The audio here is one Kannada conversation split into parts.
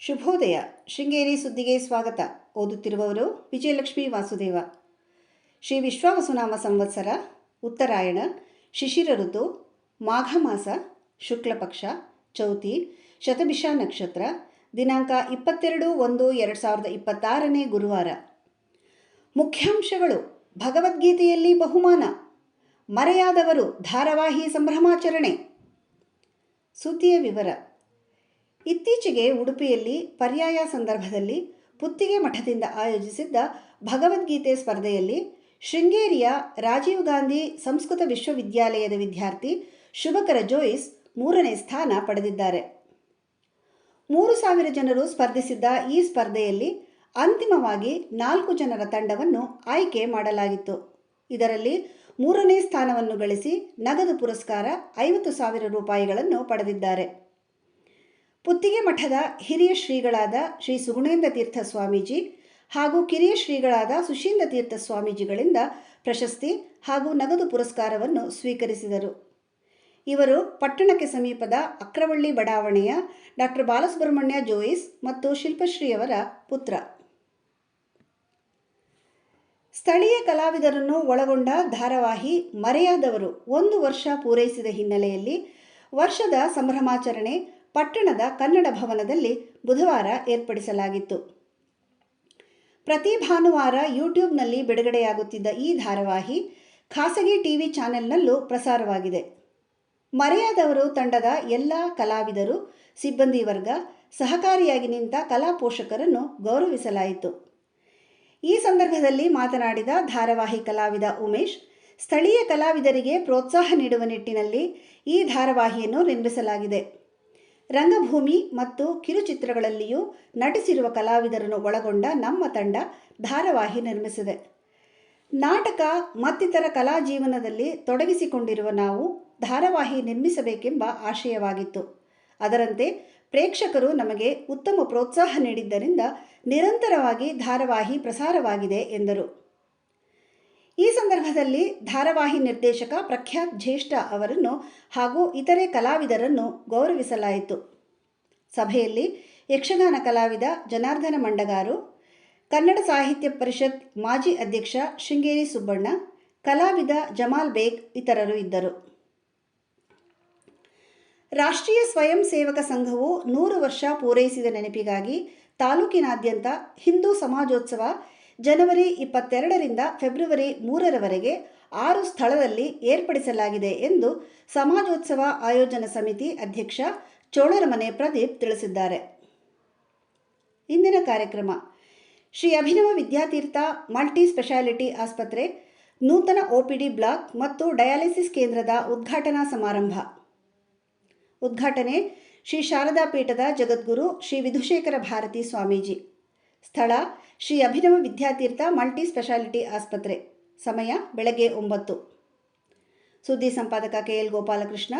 ಶುಭೋದಯ. ಶೃಂಗೇರಿ ಸುದ್ದಿಗೆ ಸ್ವಾಗತ. ಓದುತ್ತಿರುವವರು ವಿಜಯಲಕ್ಷ್ಮಿ ವಾಸುದೇವ. ಶ್ರೀ ವಿಶ್ವಾವಸುನಾಮ ಸಂವತ್ಸರ, ಉತ್ತರಾಯಣ, ಶಿಶಿರ ಋತು, ಮಾಘ ಮಾಸ, ಶುಕ್ಲ ಪಕ್ಷ, ಚೌತಿ, ಶತಭಿಷಾ ನಕ್ಷತ್ರ, ದಿನಾಂಕ ಇಪ್ಪತ್ತೆರಡು ಒಂದು ಎರಡು ಸಾವಿರದ ಇಪ್ಪತ್ತಾರನೇ ಗುರುವಾರ. ಮುಖ್ಯಾಂಶಗಳು. ಭಗವದ್ಗೀತೆಯಲ್ಲಿ ಬಹುಮಾನ. ಮರೆಯಾದವರು ಧಾರಾವಾಹಿ ಸಂಭ್ರಮಾಚರಣೆ. ಸುದ್ದಿಯ ವಿವರ. ಇತ್ತೀಚೆಗೆ ಉಡುಪಿಯಲ್ಲಿ ಪರ್ಯಾಯ ಸಂದರ್ಭದಲ್ಲಿ ಪುತ್ತಿಗೆ ಮಠದಿಂದ ಆಯೋಜಿಸಿದ್ದ ಭಗವದ್ಗೀತೆ ಸ್ಪರ್ಧೆಯಲ್ಲಿ ಶೃಂಗೇರಿಯ ರಾಜೀವ್ ಗಾಂಧಿ ಸಂಸ್ಕೃತ ವಿಶ್ವವಿದ್ಯಾಲಯದ ವಿದ್ಯಾರ್ಥಿ ಶುಭಕರ ಜೋಯಿಸ್ ಮೂರನೇ ಸ್ಥಾನ ಪಡೆದಿದ್ದಾರೆ. ಮೂರು ಸಾವಿರ ಜನರು ಸ್ಪರ್ಧಿಸಿದ್ದ ಈ ಸ್ಪರ್ಧೆಯಲ್ಲಿ ಅಂತಿಮವಾಗಿ ನಾಲ್ಕು ಜನರ ತಂಡವನ್ನು ಆಯ್ಕೆ ಮಾಡಲಾಗಿತ್ತು. ಇದರಲ್ಲಿ ಮೂರನೇ ಸ್ಥಾನವನ್ನು ಗಳಿಸಿ ನಗದು ಪುರಸ್ಕಾರ ಐವತ್ತು ಸಾವಿರ ರೂಪಾಯಿಗಳನ್ನು ಪಡೆದಿದ್ದಾರೆ. ಪುತ್ತಿಗೆ ಮಠದ ಹಿರಿಯ ಶ್ರೀಗಳಾದ ಶ್ರೀ ಸುಗುಣೇಂದ್ರ ತೀರ್ಥ ಸ್ವಾಮೀಜಿ ಹಾಗೂ ಕಿರಿಯ ಶ್ರೀಗಳಾದ ಸುಶೀಂದ್ರ ತೀರ್ಥ ಸ್ವಾಮೀಜಿಗಳಿಂದ ಪ್ರಶಸ್ತಿ ಹಾಗೂ ನಗದು ಪುರಸ್ಕಾರವನ್ನು ಸ್ವೀಕರಿಸಿದರು. ಇವರು ಪಟ್ಟಣಕ್ಕೆ ಸಮೀಪದ ಅಕ್ರವಳ್ಳಿ ಬಡಾವಣೆಯ ಡಾಕ್ಟರ್ ಬಾಲಸುಬ್ರಹ್ಮಣ್ಯ ಜೋಯಿಸ್ ಮತ್ತು ಶಿಲ್ಪಶ್ರೀಯವರ ಪುತ್ರ. ಸ್ಥಳೀಯ ಕಲಾವಿದರನ್ನು ಒಳಗೊಂಡ ಧಾರಾವಾಹಿ ಮರೆಯಾದವರು ಒಂದು ವರ್ಷ ಪೂರೈಸಿದ ಹಿನ್ನೆಲೆಯಲ್ಲಿ ವರ್ಷದ ಸಂಭ್ರಮಾಚರಣೆ ಪಟ್ಟಣದ ಕನ್ನಡ ಭವನದಲ್ಲಿ ಬುಧವಾರ ಏರ್ಪಡಿಸಲಾಗಿತ್ತು. ಪ್ರತಿ ಭಾನುವಾರ ಯೂಟ್ಯೂಬ್ನಲ್ಲಿ ಬಿಡುಗಡೆಯಾಗುತ್ತಿದ್ದ ಈ ಧಾರಾವಾಹಿ ಖಾಸಗಿ ಟಿವಿ ಚಾನೆಲ್ನಲ್ಲೂ ಪ್ರಸಾರವಾಗಿದೆ. ಮರೆಯಾದವರು ತಂಡದ ಎಲ್ಲ ಕಲಾವಿದರು, ಸಿಬ್ಬಂದಿ ವರ್ಗ ಸಹಕಾರಿಯಾಗಿ ನಿಂತ ಕಲಾ ಪೋಷಕರನ್ನು ಗೌರವಿಸಲಾಯಿತು. ಈ ಸಂದರ್ಭದಲ್ಲಿ ಮಾತನಾಡಿದ ಧಾರಾವಾಹಿ ಕಲಾವಿದ ಉಮೇಶ್, ಸ್ಥಳೀಯ ಕಲಾವಿದರಿಗೆ ಪ್ರೋತ್ಸಾಹ ನೀಡುವ ನಿಟ್ಟಿನಲ್ಲಿ ಈ ಧಾರಾವಾಹಿಯನ್ನು ನಿರ್ಮಿಸಲಾಗಿದೆ. ರಂಗಭೂಮಿ ಮತ್ತು ಕಿರುಚಿತ್ರಗಳಲ್ಲಿಯೂ ನಟಿಸಿರುವ ಕಲಾವಿದರನ್ನು ಒಳಗೊಂಡ ನಮ್ಮ ತಂಡ ಧಾರಾವಾಹಿ ನಿರ್ಮಿಸಿದೆ. ನಾಟಕ ಮತ್ತಿತರ ಕಲಾ ಜೀವನದಲ್ಲಿ ತೊಡಗಿಸಿಕೊಂಡಿರುವ ನಾವು ಧಾರಾವಾಹಿ ನಿರ್ಮಿಸಬೇಕೆಂಬ ಆಶಯವಾಗಿತ್ತು. ಅದರಂತೆ ಪ್ರೇಕ್ಷಕರು ನಮಗೆ ಉತ್ತಮ ಪ್ರೋತ್ಸಾಹ ನೀಡಿದ್ದರಿಂದ ನಿರಂತರವಾಗಿ ಧಾರಾವಾಹಿ ಪ್ರಸಾರವಾಗಿದೆ ಎಂದರು. ಈ ಸಂದರ್ಭದಲ್ಲಿ ಧಾರಾವಾಹಿ ನಿರ್ದೇಶಕ ಪ್ರಖ್ಯಾತ್ ಜ್ಯೇಷ್ಠ ಅವರನ್ನು ಹಾಗೂ ಇತರೆ ಕಲಾವಿದರನ್ನು ಗೌರವಿಸಲಾಯಿತು. ಸಭೆಯಲ್ಲಿ ಯಕ್ಷಗಾನ ಕಲಾವಿದ ಜನಾರ್ದನ ಮಂಡಗಾರು, ಕನ್ನಡ ಸಾಹಿತ್ಯ ಪರಿಷತ್ ಮಾಜಿ ಅಧ್ಯಕ್ಷ ಶೃಂಗೇರಿ ಸುಬ್ಬಣ್ಣ, ಕಲಾವಿದ ಜಮಾಲ್ ಬೇಗ್ ಇತರರು ಇದ್ದರು. ರಾಷ್ಟ್ರೀಯ ಸ್ವಯಂ ಸೇವಕ ಸಂಘವು ನೂರು ವರ್ಷ ಪೂರೈಸಿದ ನೆನಪಿಗಾಗಿ ತಾಲೂಕಿನಾದ್ಯಂತ ಹಿಂದೂ ಸಮಾಜೋತ್ಸವ ಜನವರಿ ಇಪ್ಪತ್ತೆರಡರಿಂದ ಫೆಬ್ರವರಿ ಮೂರರವರೆಗೆ ಆರು ಸ್ಥಳದಲ್ಲಿ ಏರ್ಪಡಿಸಲಾಗಿದೆ ಎಂದು ಸಮಾಜೋತ್ಸವ ಆಯೋಜನಾ ಸಮಿತಿ ಅಧ್ಯಕ್ಷ ಚೋಳರಮನೆ ಪ್ರದೀಪ್ ತಿಳಿಸಿದ್ದಾರೆ. ಇಂದಿನ ಕಾರ್ಯಕ್ರಮ. ಶ್ರೀ ಅಭಿನವ ವಿದ್ಯಾತೀರ್ಥ ಮಲ್ಟಿ ಸ್ಪೆಷಾಲಿಟಿ ಆಸ್ಪತ್ರೆ, ನೂತನ ಒಪಿಡಿ ಬ್ಲಾಕ್ ಮತ್ತು ಡಯಾಲಿಸಿಸ್ ಕೇಂದ್ರದ ಉದ್ಘಾಟನಾ ಸಮಾರಂಭ. ಉದ್ಘಾಟನೆ ಶ್ರೀ ಶಾರದಾ ಪೀಠದ ಜಗದ್ಗುರು ಶ್ರೀ ವಿಧುಶೇಖರ ಭಾರತಿ ಸ್ವಾಮೀಜಿ. ಸ್ಥಳ, ಶ್ರೀ ಅಭಿನವ ವಿದ್ಯಾತೀರ್ಥ ಮಲ್ಟಿ ಸ್ಪೆಷಾಲಿಟಿ ಆಸ್ಪತ್ರೆ. ಸಮಯ, ಬೆಳಗ್ಗೆ ಒಂಬತ್ತು. ಸುದ್ದಿ ಸಂಪಾದಕ ಕೆ ಎಲ್ ಗೋಪಾಲಕೃಷ್ಣ,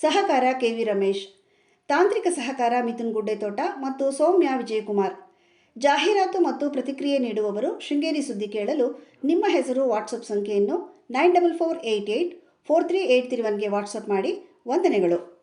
ಸಹಕಾರ ಕೆ ವಿ ರಮೇಶ್. ತಾಂತ್ರಿಕ ಸಹಕಾರ ಮಿಥುನ್ ಗುಡ್ಡೆತೋಟ ಮತ್ತು ಸೌಮ್ಯ ವಿಜಯಕುಮಾರ್. ಜಾಹೀರಾತು ಮತ್ತು ಪ್ರತಿಕ್ರಿಯೆ ನೀಡುವವರು ಶೃಂಗೇರಿ ಸುದ್ದಿ ಕೇಳಲು ನಿಮ್ಮ ಹೆಸರು, ವಾಟ್ಸಪ್ ಸಂಖ್ಯೆಯನ್ನು nine double four eight eight four three eight three ಒನ್ಗೆ WhatsApp ಮಾಡಿ, ವಂದನೆಗಳು.